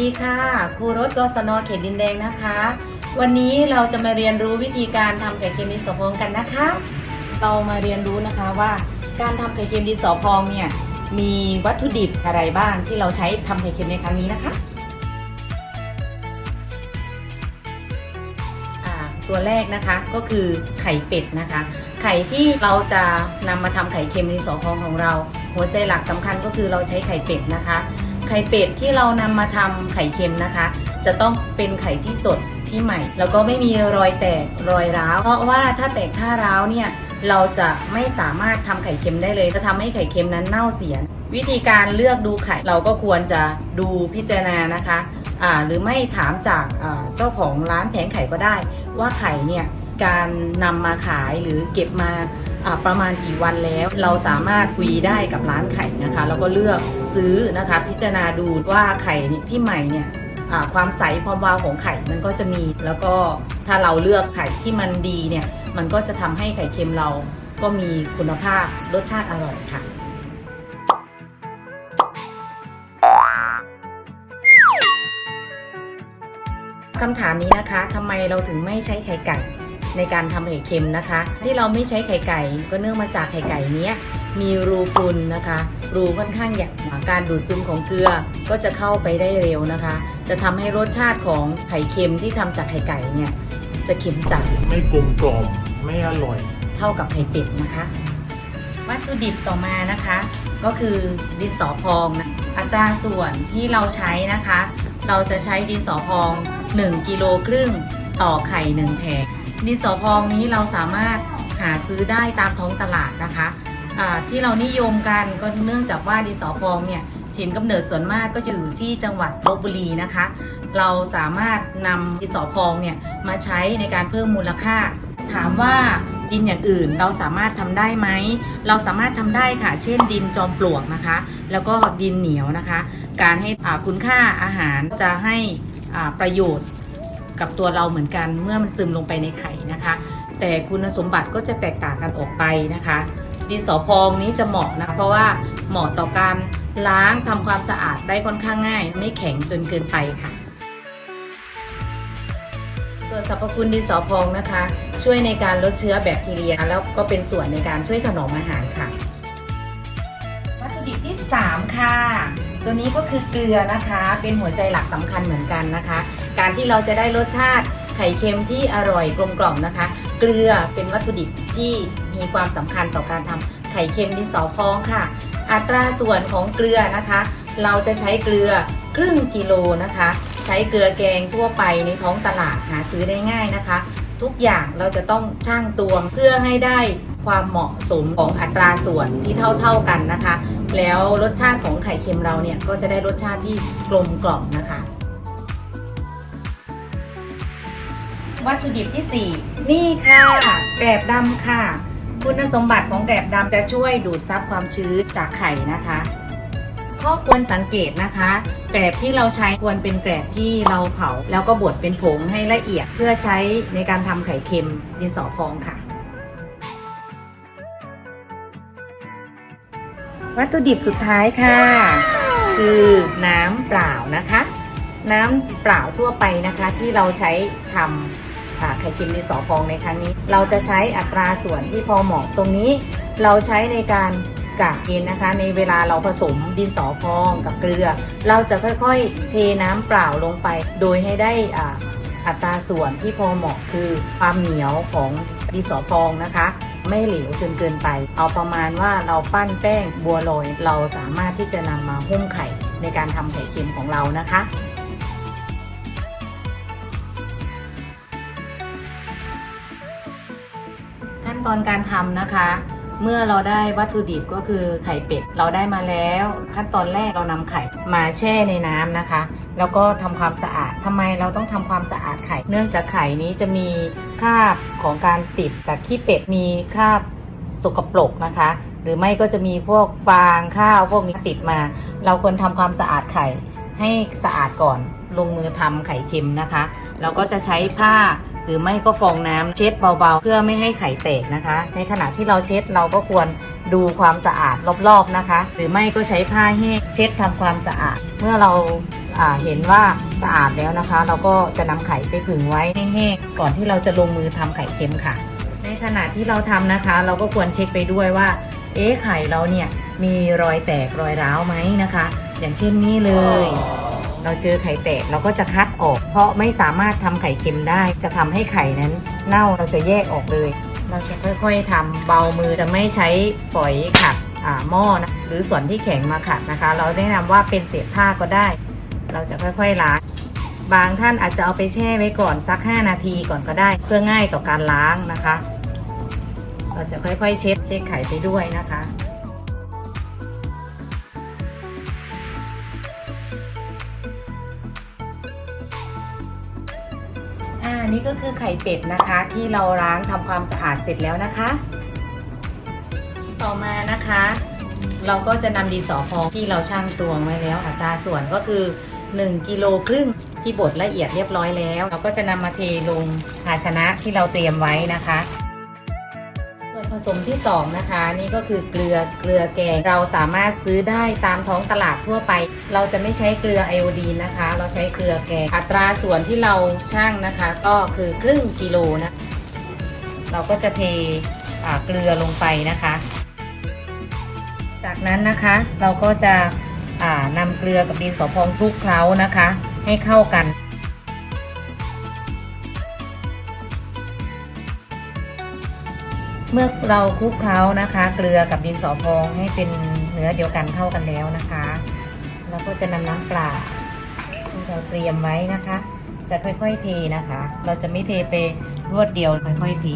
ดีค่ะครูรถกศนเขตดินแดงนะคะ วันนี้เราจะมาเรียนรู้วิธีการทำไข่เค็มดินสอพองกันนะคะ เรามาเรียนรู้นะคะว่า การทำไข่เค็มดินสอพองเนี่ยมีวัตถุดิบอะไรบ้างที่เราใช้ทำไข่เค็มในครั้งนี้นะคะตัวแรกนะคะก็คือไข่เป็ดนะคะ ไข่ที่เราจะนำมาทำไข่เค็มดินสอพองของเรา หัวใจหลักสำคัญก็คือเราใช้ไข่เป็ดนะคะ ไข่เป็ดที่เรานำมาทำไข่เค็มนะคะ จะต้องเป็นไข่ที่สดที่ใหม่ แล้วก็ไม่มีรอยแตกรอยร้าว เพราะว่าถ้าแตกถ้าร้าวเนี่ยเราจะไม่สามารถทำไข่เค็มได้เลย จะทำให้ไข่เค็มนั้นเน่าเสีย วิธีการเลือกดูไข่เราก็ควรจะดูพิจารณานะคะอ่าหรือไม่ถามจากเจ้าของร้านแผงไข่ก็ได้ ว่าไข่เนี่ย การนำมาขายหรือเก็บมาประมาณกี่วันแล้ว เราสามารถคุยได้กับร้านไข่นะคะแล้วก็เลือกซื้อนะคะ พิจารณาดูว่าไข่นี่ที่ใหม่เนี่ยความใสความวาวของไข่มันก็จะมี แล้วก็ถ้าเราเลือกไข่ที่มันดีเนี่ยมันก็จะทำให้ไข่เค็มเราก็มีคุณภาพรสชาติอร่อยค่ะคำถามนี้นะคะทำไมเราถึงไม่ใช้ไข่ไก่ ในการทำไข่เค็มนะคะ ที่เราไม่ใช้ไข่ไก่ก็เนื่องมาจากไข่ไก่เนี้ยมีรูพรุนนะคะ รูค่อนข้างใหญ่การดูดซึมของเกลือก็จะเข้าไปได้เร็วนะคะ จะทำให้รสชาติของไข่เค็มที่ทำจากไข่ไก่เนี่ยจะเค็มจัดไม่กลมกล่อมไม่อร่อย เท่ากับไข่เป็ดนะคะ วัตถุดิบต่อมานะคะ ก็คือดินสอพองนะอัตราส่วนที่เราใช้นะคะ เราจะใช้ดินสอพอง 1กิโลครึ่งต่อไข่1แผง ดินสอพองนี้เราสามารถหาซื้อได้ตามท้องตลาดนะคะที่เรานิยมกันก็เนื่องจากว่าดินสอพองเนี่ยถิ่นกำเนิดส่วนมากก็จะอยู่ที่จังหวัดลบบุรีนะคะ เราสามารถนำดินสอพองเนี่ยมาใช้ในการเพิ่มมูลค่า ถามว่าดินอย่างอื่นเราสามารถทำได้ไหม เราสามารถทำได้ค่ะ เช่น ดินจอมปลวกนะคะ แล้วก็ดินเหนียวนะคะ การให้คุณค่าอาหารจะให้ประโยชน์ กับตัวเราเหมือนกันเมื่อมันซึมลงไปในไข่นะคะ แต่คุณสมบัติก็จะแตกต่างกันออกไปนะคะ ดินสอพองนี้จะเหมาะนะเพราะว่าเหมาะต่อการล้างทำความสะอาดได้ค่อนข้างง่าย ไม่แข็งจนเกินไปค่ะ ส่วนสรรพคุณดินสอพองนะคะ ช่วยในการลดเชื้อแบคทีเรีย แล้วก็เป็นส่วนในการช่วยถนอมอาหารค่ะวัตถุดิบที่ 3 ค่ะ ตัวนี้ก็คือเกลือนะคะ เป็นหัวใจหลักสำคัญเหมือนกันนะคะ การที่เราจะได้รสชาติไข่เค็มที่อร่อยกลมกล่อมนะคะ เกลือเป็นวัตถุดิบที่มีความสำคัญต่อการทำไข่เค็มดินสอพองค่ะ อัตราส่วนของเกลือนะคะ เราจะใช้เกลือครึ่งกิโลนะคะ ใช้เกลือแกงทั่วไปในท้องตลาดหาซื้อได้ง่ายนะคะ ทุกอย่างเราจะต้องช่างตวงเพื่อให้ได้ความเหมาะสมของอัตราส่วนที่เท่าๆกันนะคะ แล้วรสชาติของไข่เค็มเราเนี่ยก็จะได้รสชาติที่กลมกล่อมนะคะวัตถุดิบที่ 4 นี่ค่ะแกลบดำค่ะ คุณสมบัติของแกลบดำจะช่วยดูดซับความชื้นจากไข่นะคะ ข้อควรสังเกตนะคะ แกลบที่เราใช้ควรเป็นแกลบที่เราเผา แล้วก็บดเป็นผงให้ละเอียดเพื่อใช้ในการทำไข่เค็มดินสอพองค่ะ วัตถุดิบสุดท้ายค่ะ คือน้ำเปล่านะคะ น้ำเปล่าทั่วไปนะคะที่เราใช้ทำอ่าไข่เค็มดินสอพองในครั้งนี้ เราจะใช้อัตราส่วนที่พอเหมาะตรงนี้ เราใช้ในการ กะเกณฑ์นะคะ ในเวลาเราผสมดินสอพองกับเกลือ เราจะค่อยๆเทน้ำเปล่าลงไป โดยให้ได้อ่าอัตราส่วนที่พอเหมาะคือความเหนียวของดินสอพองนะคะ ไม่เหลวจนเกินไป เอาประมาณว่าเราปั้นแป้งบัวลอย เราสามารถที่จะนำมาหุ้มไข่ในการทำไข่เค็มของเรานะคะขั้นตอนการทำนะคะ เมื่อเราได้วัตถุดิบก็คือไข่เป็ดเราได้มาแล้ว ขั้นตอนแรกเรานำไข่มาแช่ในน้ำนะคะ แล้วก็ทำความสะอาดทำไมเราต้องทำความสะอาดไข่ เนื่องจากไข่นี้จะมีคราบของการติดจากขี้เป็ดมีคราบสกปรกนะคะ หรือไม่ก็จะมีพวกฟางข้าวพวกนี้ติดมา เราควรทำความสะอาดไข่ให้สะอาดก่อนลงมือทำไข่เค็มนะคะ เราก็จะใช้ผ้า หรือไม่ก็ฟองน้ำเช็ดเบาๆ เพื่อไม่ให้ไข่แตกนะคะ ในขณะที่เราเช็ดเราก็ควรดูความสะอาดรอบๆนะคะ หรือไม่ก็ใช้ผ้าแห้งเช็ดทำความสะอาด เมื่อเราเห็นว่าสะอาดแล้วนะคะ เราก็จะนำไข่ไปผึ่งไว้แห้งๆก่อนที่เราจะลงมือทำไข่เค็มค่ะ ในขณะที่เราทำนะคะ เราก็ควรเช็คไปด้วยว่า เอ๊ะไข่เราเนี่ยมีรอยแตกรอยร้าวไหมนะคะ อย่างเช่นนี้เลย เราเจอไข่แตกเราก็จะคัดออก เพราะไม่สามารถทำไข่เค็มได้ จะทำให้ไข่นั้น เน่าเราจะแยกออกเลย เราจะค่อยๆทำเบามือจะไม่ใช้ฝอยขัดอ่าหม้อนะหรือส่วนที่แข็งมาขัดนะคะ เราแนะนำว่าเป็นเศษผ้าก็ได้ เราจะค่อยๆล้างบางท่านอาจจะเอาไปแช่ไว้ก่อนสัก 5 นาทีก่อนก็ได้ เพื่อง่ายต่อการล้างนะคะ เราจะค่อยๆเช็ดเช็ดไข่ไปด้วยนะคะ อ่านี่ก็คือไข่เป็ดนะคะ ที่เราล้างทำความสะอาดเสร็จแล้วนะคะ ต่อมานะคะ เราก็จะนำดีสอพองที่เราชั่งตวงไว้แล้วอัตราส่วนก็คือ1กิโลครึ่งที่บดละเอียดเรียบร้อยแล้ว เราก็จะนำมาเทลงภาชนะที่เราเตรียมไว้นะคะ ผสมที่สองนะคะ นี่ก็คือเกลือเกลือแกง เราสามารถซื้อได้ตามท้องตลาดทั่วไป เราจะไม่ใช้เกลือไอโอดีนนะคะ เราใช้เกลือแกง อัตราส่วนที่เราชั่งนะคะ ก็คือครึ่งกิโลนะ เราก็จะเทเกลือลงไปนะคะ จากนั้นนะคะเราก็จะนำเกลือกับดินสอพองคลุกเคล้านะคะ ให้เข้ากัน เมื่อเราคลุกเคล้านะคะ เกลือกับดินสอพองให้เป็นเนื้อเดียวกันเข้ากันแล้วนะคะเราก็จะนำน้ำปลาที่เราเตรียมไว้นะคะ จะค่อยๆเทนะคะ เราจะไม่เทไปรวดเดียวค่อยๆเท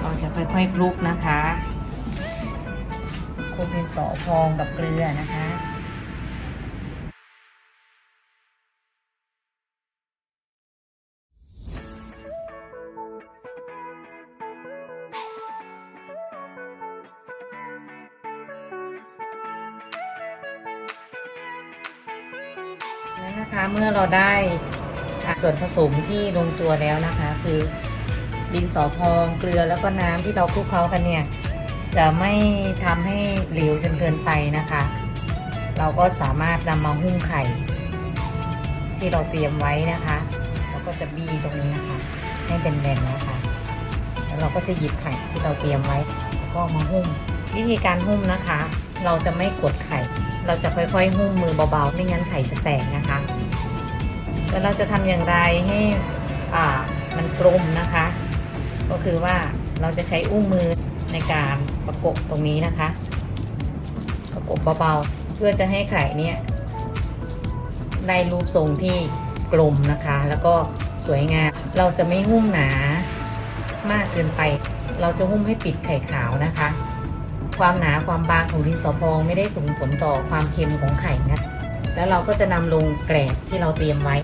เราจะค่อยๆคลุกนะคะคลุกดินสอพองกับเกลือนะคะ นั้นนะคะเมื่อเราได้ส่วนผสมที่ลงตัวแล้วนะคะ คือดินสอพองเกลือแล้วก็น้ำที่เราคลุกเคล้ากันเนี่ย จะไม่ทำให้เหลวจนเกินไปนะคะ เราก็สามารถนำมาหุ้มไข่ ที่เราเตรียมไว้นะคะเราก็จะบีตรงนี้นะคะ ให้เป็นแบนนะคะ แล้วเราก็จะหยิบไข่ที่เราเตรียมไว้ แล้วก็มาหุ้มวิธีการหุ้มนะคะ เราจะไม่กดไข่ เราจะค่อยๆหุ้มมือเบาๆ ไม่งั้นไข่จะแตกนะคะ แล้วเราจะทำอย่างไรให้อ่ามันกลมนะคะ ก็คือว่าเราจะใช้อุ้งมือในการประกบตรงนี้นะคะ ประกบเบาๆ เพื่อจะให้ไข่เนี่ยได้รูปทรงที่กลมนะคะ แล้วก็สวยงาม เราจะไม่หุ้มหนามากเกินไป เราจะหุ้มให้ปิดไข่ขาวนะคะ ความหนาความบางของดินสอพองไม่ได้ส่งผลต่อความเค็มของไข่นะแล้วเราก็จะนำลงแกรบที่เราเตรียมไว้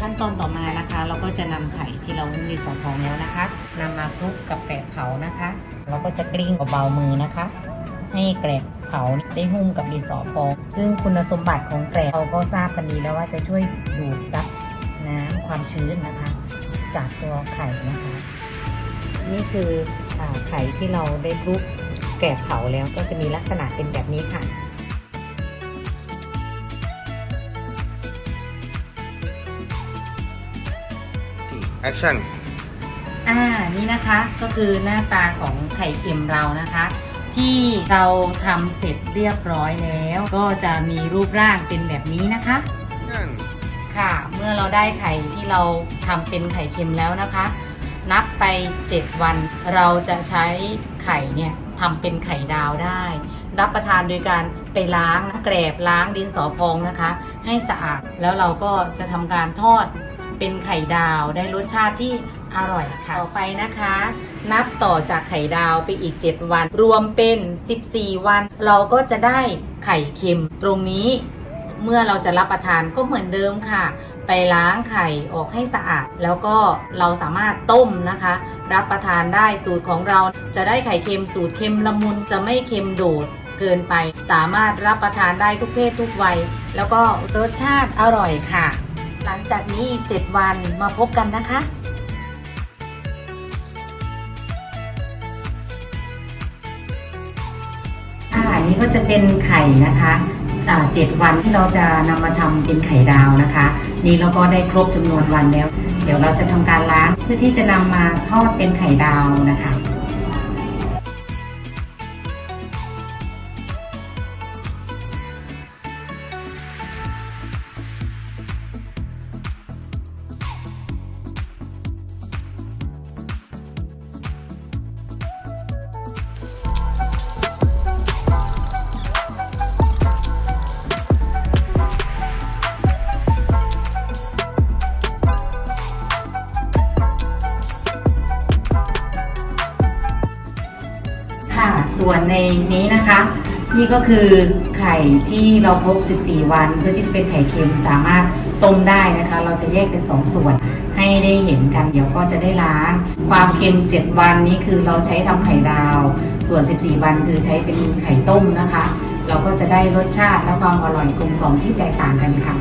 ขั้นตอนต่อมานะคะ เราก็จะนำไข่ที่เรามดินสอพองแล้วนะคะนำมาคลุกกับแปะเผานะคะ เราก็จะกลิ้งเบาๆมือนะคะ ให้แกรบเผาได้หุ้มกับดินสอพอง ซึ่งคุณสมบัติของแกรบเราก็ทราบกันดีแล้วว่าจะช่วยดูดซับน้ำความชื้นนะคะ จากตัวไข่นะคะ นี่คือไข่ที่เราได้คลุก แกะเผาแล้วก็จะมีลักษณะเป็นแบบนี้ค่ะ แอคชั่น อ่า นี่นะคะก็คือหน้าตาของไข่เค็มเรานะคะ ที่เราทำเสร็จเรียบร้อยแล้ว ก็จะมีรูปร่างเป็นแบบนี้นะคะ ค่ะ เมื่อเราได้ไข่ที่เราทำเป็นไข่เค็มแล้วนะคะ นับไป 7 วันเราจะใช้ไข่เนี่ย ทำเป็นไข่ดาวได้ รับประทานโดยการไปล้างนะแกรบล้างดินสอพองนะคะ ให้สะอาดแล้วเราก็จะทำการทอดเป็นไข่ดาวได้รสชาติที่อร่อยค่ะต่อไปนะคะ นับต่อจากไข่ดาวไปอีก 7 วัน รวมเป็น 14 วัน เราก็จะได้ไข่เค็มตรงนี้เมื่อเราจะรับประทานก็เหมือนเดิมค่ะ ไปล้างไข่ออกให้สะอาด แล้วก็เราสามารถต้มนะคะ รับประทานได้สูตรของเราจะได้ไข่เค็มสูตรเค็มละมุนจะไม่เค็มโดดเกินไป สามารถรับประทานได้ทุกเพศทุกวัย แล้วก็รสชาติอร่อยค่ะ หลังจากนี้ 7 วันมาพบกันนะคะไข่อันนี้ก็จะเป็นไข่นะคะ เจ็ดวันที่เราจะนำมาทำเป็นไข่ดาวนะคะ นี่เราก็ได้ครบจำนวนวันแล้ว เดี๋ยวเราจะทำการล้างเพื่อที่จะนำมาทอดเป็นไข่ดาวนะคะ วนในนี้นะคะ นี่ก็คือไข่ที่เราครบ 14 วัน เพื่อที่จะเป็นไข่เค็มสามารถต้มได้นะคะ เราจะแยกเป็น 2ส่วนให้ได้เห็นกันเดี๋ยวก็จะได้ล้าง ความเค็ม 7 วันนี้คือเราใช้ทำไข่ดาว ส่วน 14 วันคือใช้เป็นไข่ต้มนะคะ เราก็จะได้รสชาติและความอร่อยกลมกล่อมที่แตกต่างกันค่ะ